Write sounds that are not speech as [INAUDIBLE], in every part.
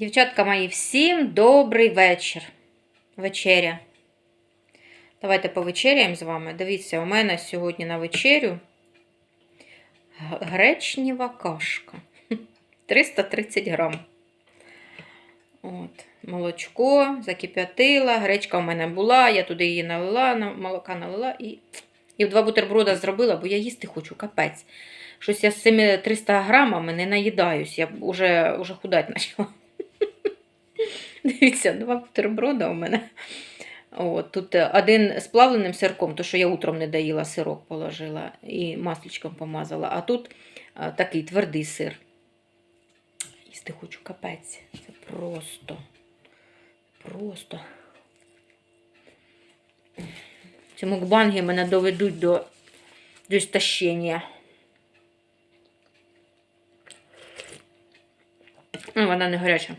Дівчатка мої, всім добрий вечір. Вечеря. Давайте повечеряємо з вами. Дивіться, у мене сьогодні на вечерю г- гречнева кашка. [LAUGHS] 330 грам. От, молочко закип'ятила, гречка у мене була, я туди її налила, на- молока налила і, і два бутерброда зробила, бо я їсти хочу, капець. Щось я з цими 300 грамами не наїдаюсь, я вже, вже худать [LAUGHS] почала. Дивіться, два бутерброда у мене. От, тут е, один з плавленим сирком, то що я утром не доїла, сирок положила і масличком помазала. А тут а, такий твердий сир. Їсти хочу капець. Це просто. Просто. Ці мукбанги мене доведуть до, до істощення. Ну, вона не гаряча.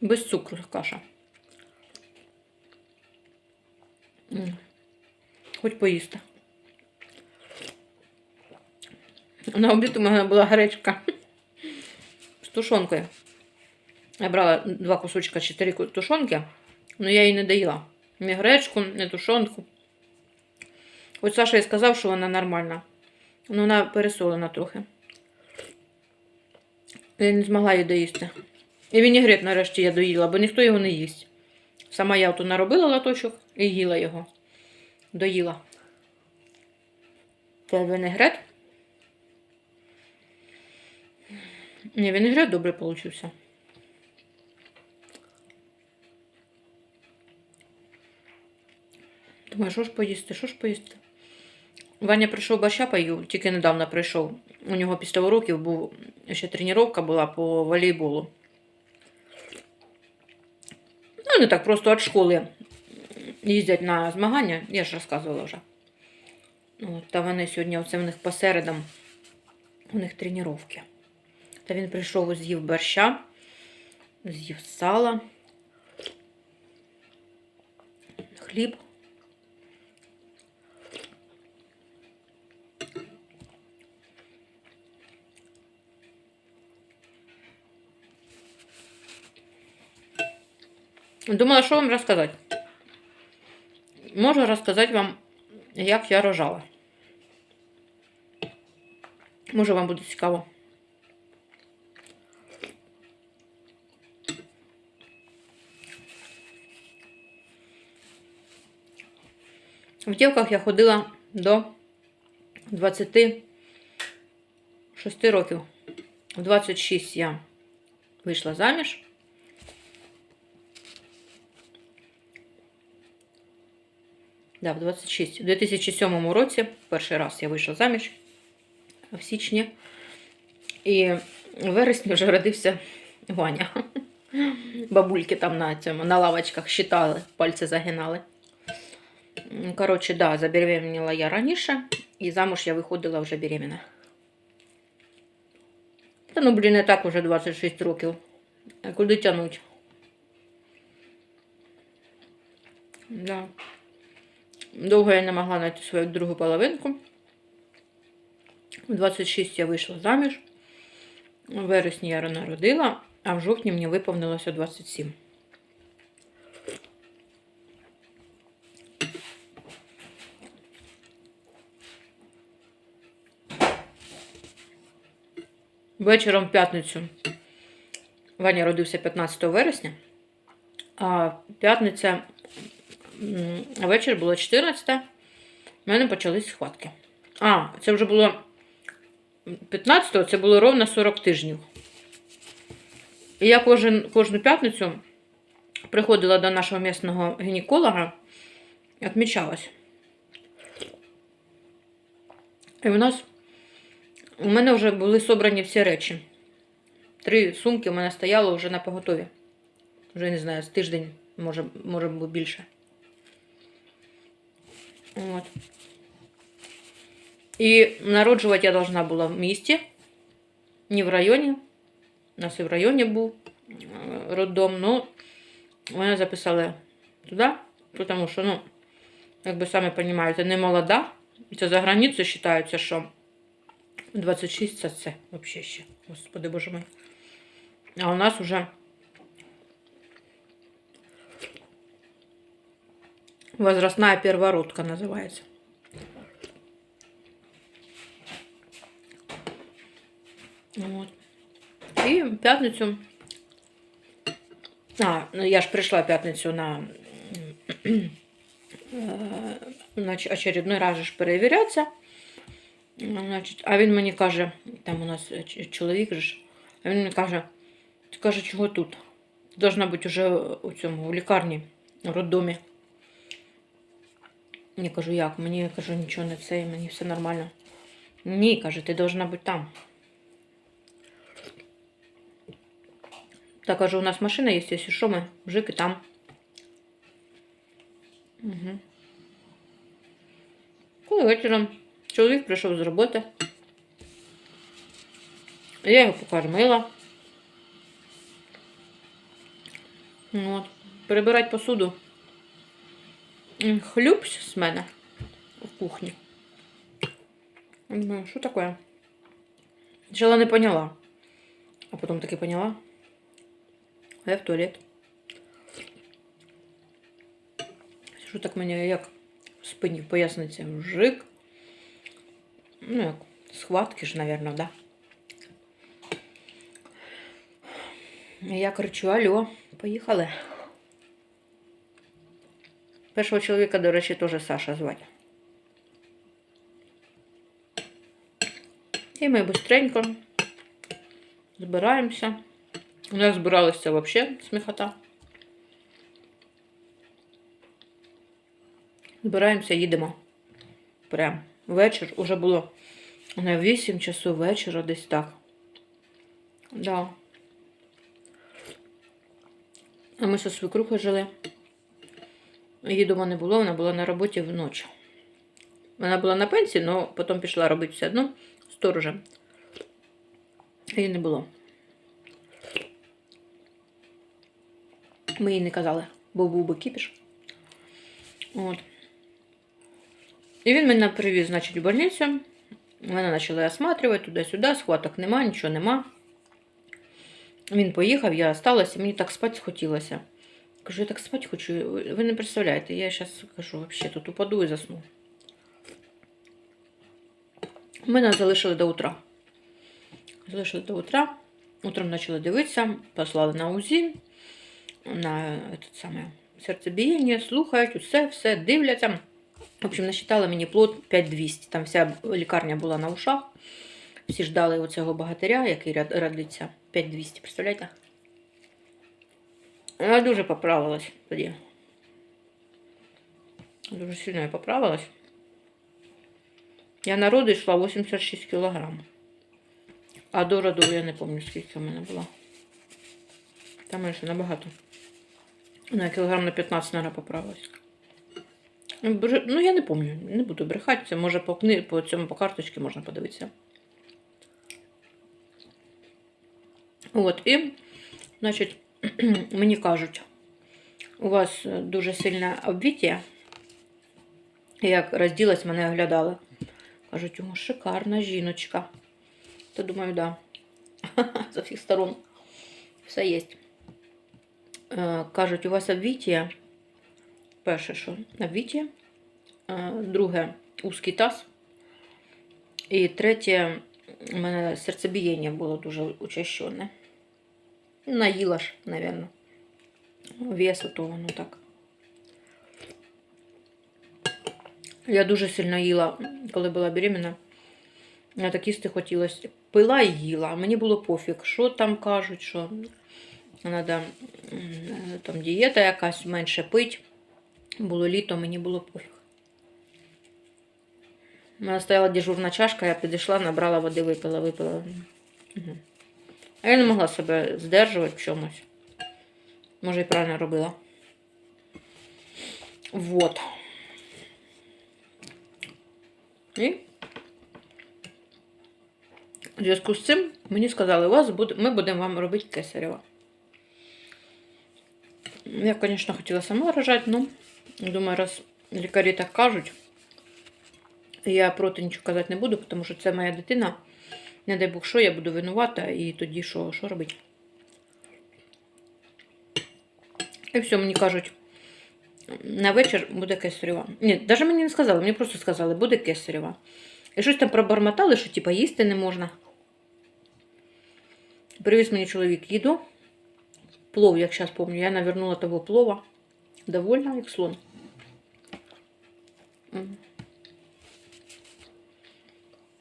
Без цукру каша. Хоч поїсти. На обід у мене була гречка [LAUGHS] з тушонкою. Я брала два кусочка, чотири тушонки, але я її не доїла. Ні гречку, ні тушонку. От Саша і сказав, що вона нормальна. Ну, вона пересолена трохи. Я не змогла її доїсти. І вінігрет нарешті я доїла, бо ніхто його не їсть. Сама я тут наробила латочок і їла його. Доїла. Це вінегрет. Ні, вінегрет добре получився. Думаю, що ж поїсти, що ж поїсти? Ваня прийшов борща поїв, тільки недавно прийшов. У нього після уроків був ще тренування була по волейболу. Вони так просто від школи їздять на змагання, я ж розказувала вже. От, та вони сьогодні, оце в них посередам, у них тренування. Та він прийшов, з'їв борща, з'їв сала, хліб. Думала, що вам розказати. Можу розказати вам, як я рожала. Може, вам буде цікаво. В дівках я ходила до 26 років. В 26 я вийшла заміж. Да, в 26. У 2007 році перший раз я вийшла заміж в січні. І в вересні вже родився Ваня. Бабульки там на цьому на лавочках считали, пальці загинали. Коротше, да, забеременіла я раніше, і замуж я виходила вже беременна. Та ну, блін, не так уже 26 років. А куди тянуть? Да. Довго я не могла знайти свою другу половинку. У 26 я вийшла заміж. У вересні я народила, а в жовтні мені виповнилося 27. Вечором в п'ятницю Ваня родився 15 вересня, а п'ятниця м, вечір було 14. У мене почались схватки. А, це вже було 15-го, це було ровно 40 тижнів. І я кожен, кожну п'ятницю приходила до нашого місного гінеколога, відмічалась. І в нас у мене вже були собрані всі речі. Три сумки у мене стояло вже на поготові. Вже не знаю, з тиждень, може, може більше. От. І народжувати я должна була в місті, не в районі. У нас і в районі був е, роддом, ну, мене записали туди, тому що, ну, як ви самі розумієте, не молода. Це за границю вважається, що 26 це це взагалі. Господи боже мой. А у нас уже возрастная первородка называется. Вот. І в п'ятницю. А, ну я ж прийшла в п'ятницю на, е, очередной раз же перевірятися. Значить, а він мені каже, там у нас е, ч- чоловік же а він мені каже, ти каже, чого тут? Должна бути вже у цьому, у лікарні, у роддомі. Я кажу, як? Мені я кажу, нічого не це, мені все нормально. Ні, каже, ти должна бути там. Так, кажу, у нас машина є, якщо що, ми мужик і там. Угу. Коли вечором чоловік прийшов з роботи. Я його покормила. От. Перебирать посуду. Хлюпсь з мене в кухні. Думаю, що таке? Спочатку не поняла. А потім таки поняла. А я в туалет. Що так мені як в спині в поясниці жик. Ну, як схватки ж, мабуть, да? Я кричу, алло, поїхали. Першого чоловіка, до речі, теж Саша звати. І ми быстренько збираємося. У нас збиралося взагалі сміхота. Збираємося, їдемо. Прям вечір. Уже було на 8 часов вечора десь так. Да. А ми зі свекрухою жили. Її дома не було, вона була на роботі вночі. Вона була на пенсії, але потім пішла робити все одно сторожем. Її не було. Ми їй не казали, бо був би кіпіш. От. І він мене привіз, значить, в больницю. Мене почали осматривати туди-сюди, схваток нема, нічого нема. Він поїхав, я осталася, мені так спати хотілося. Кажу, я так спати хочу. Ви не представляєте, я зараз кажу, взагалі тут упаду і засну. Мене залишили до утра. Залишили до утра. Утром почали дивитися, послали на УЗІ, на этот самое, серцебіяння, слухають, усе, все, дивляться. В общем, насчитали мені плод 5200. Там вся лікарня була на ушах. Всі ждали оцього богатиря, який родиться. 5200, представляєте? Я дуже поправилась тоді. Дуже сильно я поправилась. Я на роди йшла 86 кілограм. А до роду я не пам'ятаю, скільки в мене було. Там менше набагато. На кілограм на 15, наверное, поправилась. Ну, Ну, я не пам'ятаю, не буду брехати. Це може по, кни... по цьому по карточці можна подивитися. От, і, значить, [CLEARS THROAT] мені кажуть, у вас е, дуже сильне обвіття. Як розділась, мене оглядали. Кажуть, о, шикарна жіночка. То думаю, да. [LAUGHS] З всіх сторон все є. Е, Кажуть, у вас обвіття. Перше, що обвіття. Е, Друге узкий таз. І третє, у мене серцебієння було дуже учащенне. Наїла ж, мабуть. Весу то воно так. Я дуже сильно їла, коли була беременна. Я так їсти хотілося. Пила і їла, мені було пофіг, що там кажуть, що треба там дієта якась менше пить. Було літо, мені було пофіг. У мене стояла дежурна чашка, я підійшла, набрала води, випила, випила. Угу. А я не могла себе здержувати в чомусь. Може, і правильно робила. Вот. І в зв'язку з цим мені сказали, у вас буде, ми будемо вам робити кесарева. Я, звісно, хотіла сама рожати, ну, думаю, раз лікарі так кажуть, я проти нічого казати не буду, тому що це моя дитина. Не дай Бог, що я буду винувата, і тоді що, що робити? І все, мені кажуть, на вечір буде кесарєва. Ні, навіть мені не сказали, мені просто сказали, буде кесарєва. І щось там пробормотали, що типа їсти не можна. Привіз мені чоловік їду. Плов, як зараз пам'ятаю, я навернула того плова. Довольна, як слон.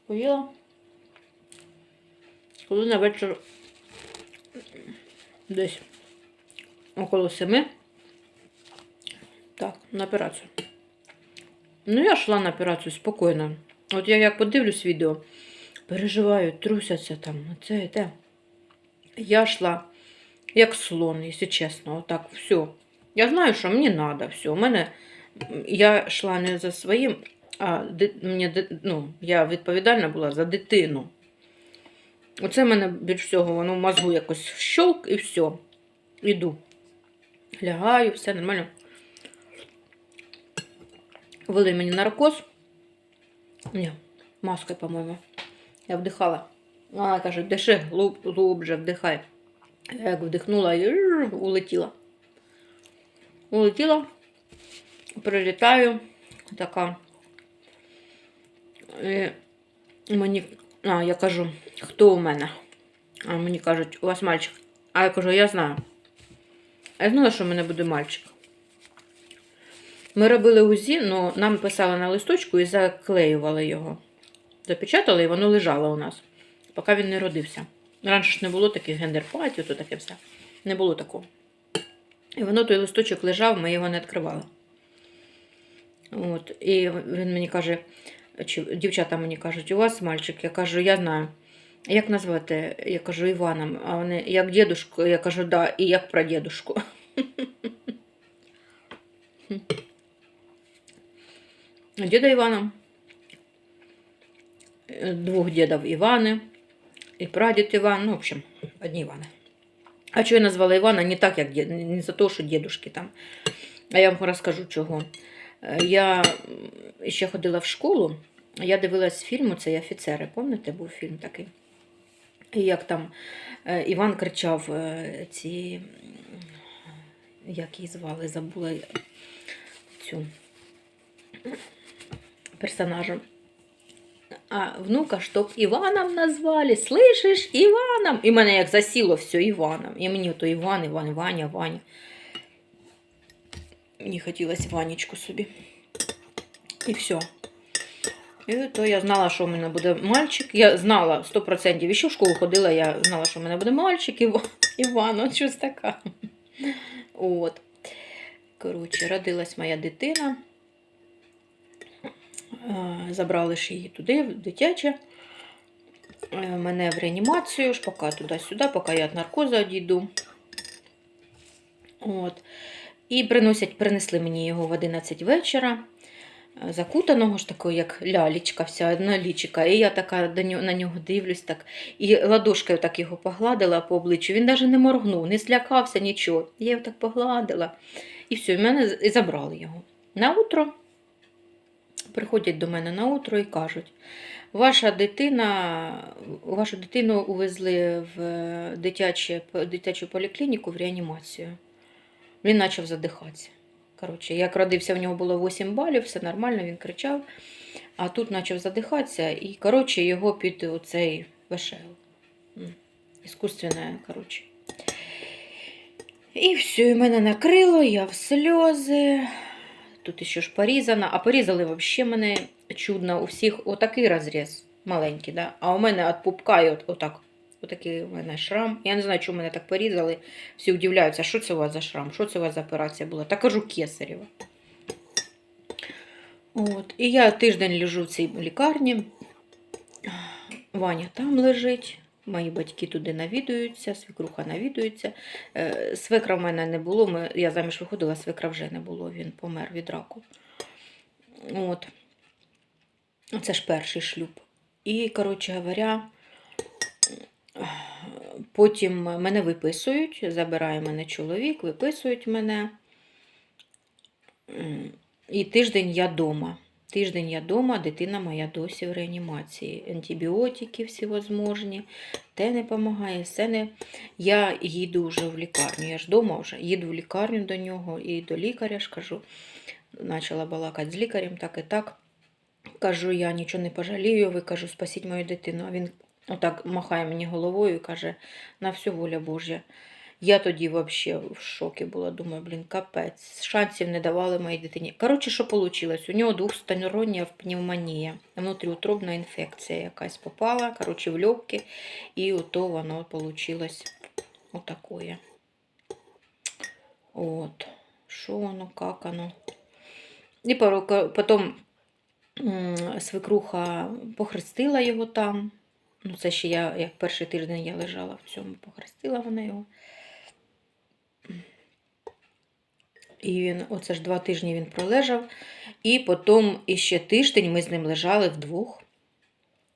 Поїла. Коли на вечір десь около семи. Так, на операцію. Ну, я йшла на операцію спокійно. От я як подивлюсь відео, переживаю, трусяться там, оце і те. Я йшла як слон, якщо чесно, отак, все. Я знаю, що мені треба, все. У мене я йшла не за своїм, а ди- мені, ну, я відповідальна була за дитину. Оце мене більш всього, воно в мозгу якось щолк і все. Іду. Лягаю, все нормально. Ввели мені наркоз. Ні, маскою, по-моєму. Я вдихала. Вона каже, диши глуб, глубже, вдихай. Я як вдихнула і улетіла. Улетіла, прилітаю, така. І мені, а, я кажу, хто у мене? А мені кажуть, у вас мальчик. А я кажу, я знаю. А Я знала, що в мене буде мальчик. Ми робили УЗІ, але нам писали на листочку і заклеювали його. Запечатали, і воно лежало у нас, поки він не родився. Раніше ж не було таких гендер-патів, то таке все. Не було такого. І воно той листочок лежав, ми його не відкривали. От. І він мені каже, чи дівчата мені кажуть, у вас мальчик? Я кажу, я знаю. Як назвати? Я кажу Іваном. А вони як дідушку, я кажу, да, і як про дідушку. [LAUGHS] Діда Івана. Двох дідів Івани. І прадід Іван, ну, в общем, одні Івани. А чого я назвала Івана не так, як дід, не за те, що дідушки там. А я вам розкажу чого. Я ще ходила в школу, я дивилась фільм, це офіцери. Пам'ятаєте, був фільм такий? Як там е, Іван кричав е, ці, як її звали, забула цю персонажа. А внука, щоб Іваном назвали, слышиш, Іваном. І мене як засіло все Іваном. І мені то Іван, Іван, Ваня, Ваня. Мені хотілося Ванечку собі. І все. І то я знала, що в мене буде мальчик. Я знала 100%. І ще в школу ходила, я знала, що в мене буде мальчик, Іван, щось така. От. Коротше, родилась моя дитина. Е, Забрали ж її туди, в дитяче. Е, Мене в реанімацію, ж поки туди-сюди, поки я від наркозу одійду. От. І приносять, принесли мені його в 11 вечора. Закутаного ж такого, як лялечка, вся одна лічика. І я така на нього дивлюсь так. І ладошкою так його погладила по обличчю. Він навіть не моргнув, не злякався нічого. Я його так погладила. І все, і мене і забрали його. На утро приходять до мене на утро і кажуть: ваша дитина, вашу дитину увезли в е, дитячу поліклініку в реанімацію. Він почав задихатися. Коротше, як родився, в нього було 8 балів, все нормально, він кричав. А тут почав задихатися, і коротше, його під оцей ВШЛ. М, Іскусственне, коротше. І все, і мене накрило, я в сльози. Тут ще ж порізана, а порізали взагалі мене чудно. У всіх отакий розріз маленький, да? а у мене від пупка і от, отак. Отакий у мене шрам. Я не знаю, чому мене так порізали. Всі удивляються, що це у вас за шрам, що це у вас за операція була. Та кажу кесарева. От. І я тиждень лежу в цій лікарні. Ваня там лежить. Мої батьки туди навідуються, свекруха навідується. Е, Свекра в мене не було. Ми, я заміж виходила, свекра вже не було, він помер від раку. От. Це ж перший шлюб. І, коротше говоря, потім мене виписують, забирає мене чоловік, виписують мене. І тиждень я вдома. Тиждень я вдома, дитина моя досі в реанімації. Антибіотики всевозможні, те не допомагає, все не. Я їду вже в лікарню. Я ж вдома вже їду в лікарню до нього і до лікаря ж кажу. Почала балакати з лікарем, так і так. Кажу, я нічого не пожалію, ви кажу, спасіть мою дитину. А він отак махає мені головою і каже, на всю воля Божя. Я тоді взагалі в шокі була. Думаю, блін, капець. Шансів не давали моїй дитині. Коротше, що вийшло? У нього двохстороння пневмонія, внутріутробна інфекція якась попала, коротше, в легкі, і ото воно вийшло отакое. От. Що воно, як воно? І потім свекруха похрестила його там. Ну, це ще я, як перший тиждень я лежала в цьому, похрестила вона його. І він, оце ж два тижні він пролежав. І потім іще тиждень ми з ним лежали вдвох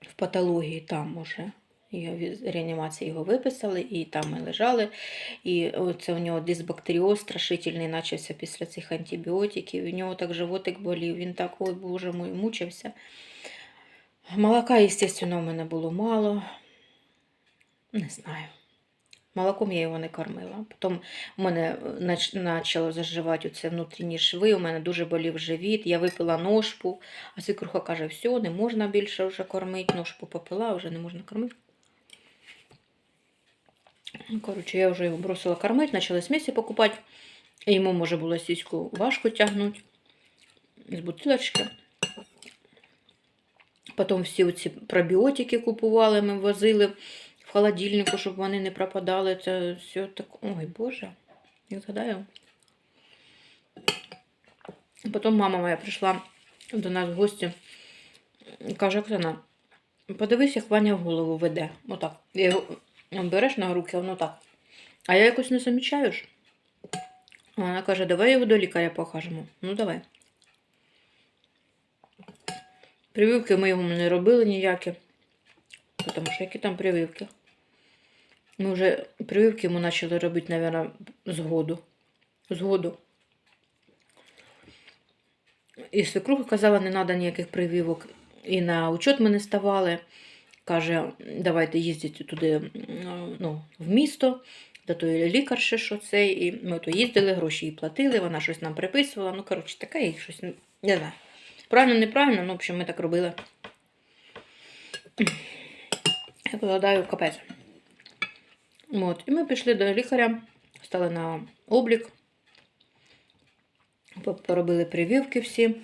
в патології там уже. Його реанімації його виписали, і там ми лежали. І оце у нього дисбактеріоз страшительний почався після цих антибіотиків. У нього так животик болів, він так, ой, боже мой, мучився. Молока, звісно, у мене було мало. Не знаю. Молоком я його не кормила. Потім у мене почало заживати оце внутрішні шви, у мене дуже болів живіт, я випила ножпу, а свекруха каже, все, не можна більше вже кормити, ножпу попила, вже не можна кормити. Ну, Коротше, я вже його бросила кормити, почала смісі покупати. Йому може було сіську важко тягнути з бутилочки. Потім всі ці пробіотики купували, ми возили в холодильнику, щоб вони не пропадали. Це все так. Ой, Боже, я згадаю. Потім мама моя прийшла до нас в гості. Каже, Оксана, подивись, як Ваня голову веде. Отак. Я його береш на руки, воно так. А я якось не замічаю Вона каже, давай його до лікаря покажемо. Ну, давай. Прививки ми йому не робили ніякі. Тому що які там прививки? Ми вже прививки йому почали робити, мабуть, згоду. Згоду. І свекруха казала, не треба ніяких прививок. І на учет ми не ставали. Каже, давайте їздити туди ну, в місто, до тої лікарші, що це. І ми то їздили, гроші їй платили, вона щось нам приписувала. Ну, коротше, таке і щось, не знаю. Правильно, неправильно, ну, в общем, ми так робили. Я покладаю капець. От. І ми пішли до лікаря, стали на облік, поробили прививки всі.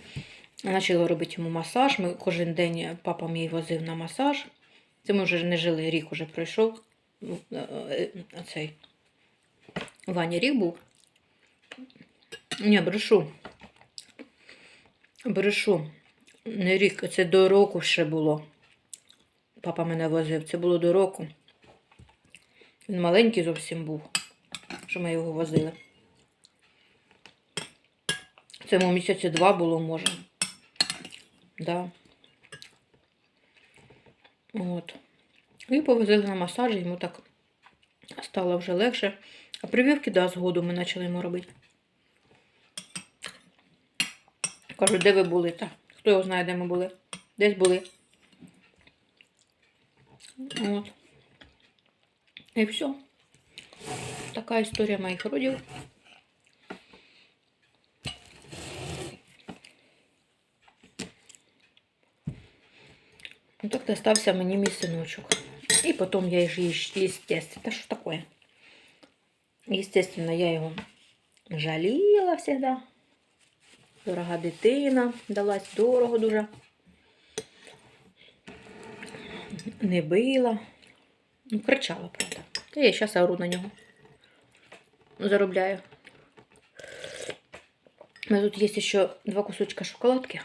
Почали робити йому масаж. Ми кожен день папа мій возив на масаж. Це ми вже не жили, рік уже пройшов. Ну, е, е, Цей Ваня рік був. Ні, брешу. Брешу. Не рік, це до року ще було. Папа мене возив. Це було до року. Він маленький зовсім був, що ми його возили. Це йому місяці два було, може. Да. От. І повезли на масаж, йому так стало вже легше. А прививки, да, згоду ми почали йому робити. Кажу, де ви були? Та, хто його знає, де ми були? Десь були. От. І все. Така історія моїх родів. Ну, так достався мені мій синочок. І потім я ж естественно. Та що таке? Естественно, я його жаліла всегда. Дорога дитина, далась дорого дуже. Не била. Ну, кричала, правда. Та я зараз ору на нього. Заробляю. У тут є ще два кусочка шоколадки.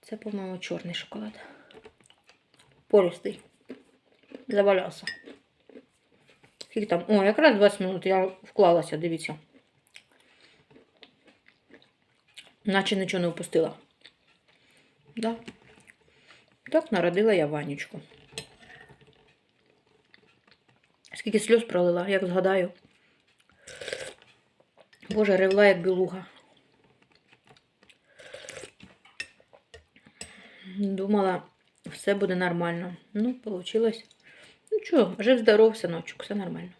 Це, по-моєму, чорний шоколад. Пористий. Завалявся. Скільки там? О, якраз 20 минут я вклалася, дивіться. Наче нічого не впустила. Да. Так народила я Ванечку. Скільки сльоз пролила, як згадаю. Боже, ревла як білуга. думала, все буде нормально. Ну, вийшло. Ну чого, жив здоров, синочок, все нормально.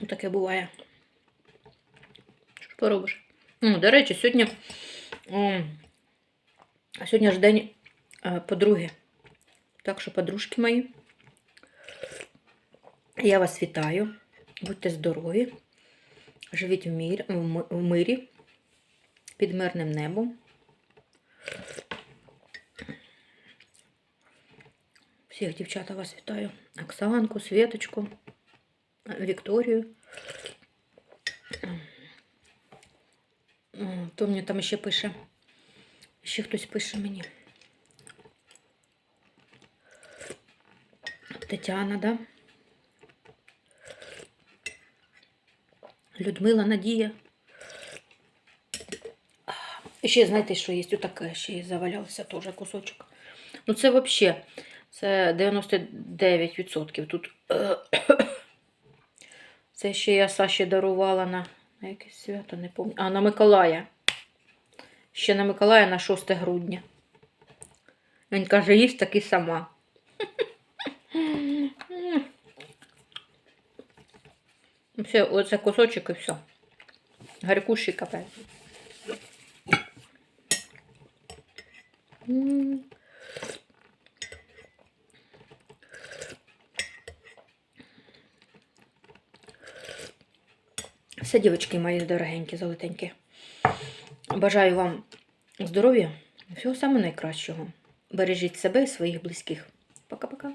Ну, Таке буває. Що ж поробиш? Ну, до речі, сьогодні, м, сьогодні ж день е, подруги. Так що, подружки мої, я вас вітаю. Будьте здорові. Живіть в, мір, в мирі, під мирним небом. Всіх дівчата вас вітаю. Оксанку, Світочку, Вікторію. М, Хто мені там ще пише? Ще хтось пише мені. Тетяна, да? Людмила Надія. І ще, знаєте, що є? Отаке ще є, завалявся теж кусочок. Ну, це взагалі, це 99%. Тут це ще я Саші дарувала на, на якесь свято, не пам'ятаю. А, на Миколая. Ще на Миколая на 6 грудня. Він каже, їсть таки сама. [LAUGHS] Все, оце кусочок і все. Гарькущий капець. Все, дівчатки мої дорогенькі, золотенькі. Бажаю вам здоров'я, всього самого найкращого. Бережіть себе і своїх близьких. Пока-пока.